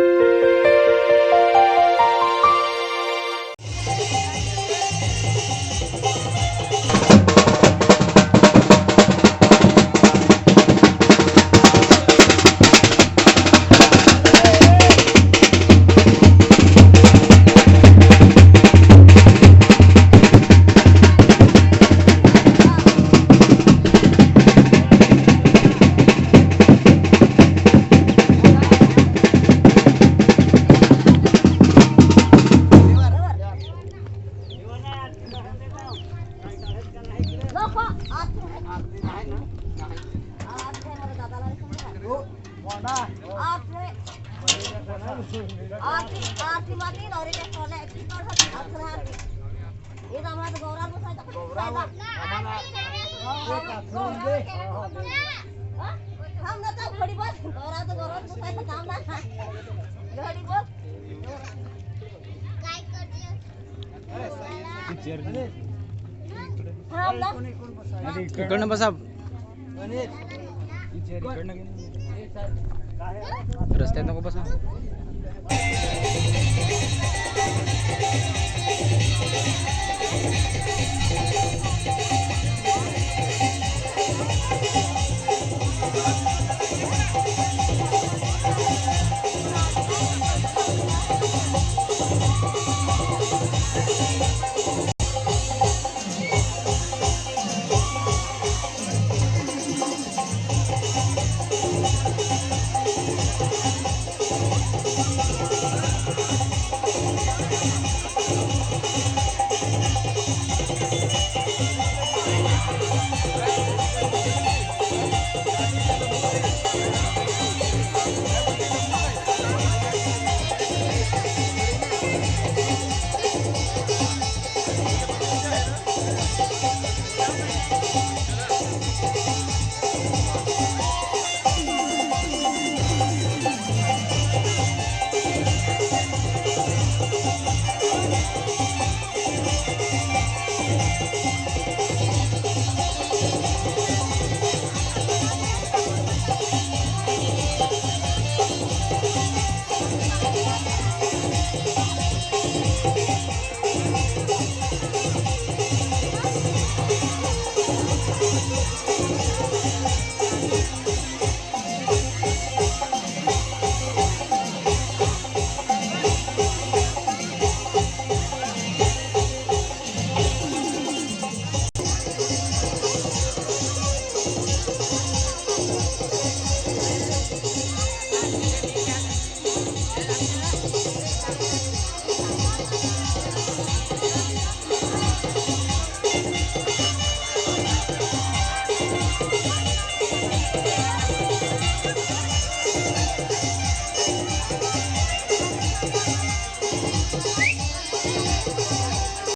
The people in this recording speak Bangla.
Thank you. আমরা তো ঘড়ি বল গৌরা তো গৌরা তো সাইতে কাম না ঘড়ি বল काय कर दिया इकडनं बसा रस्त्यात नको बसा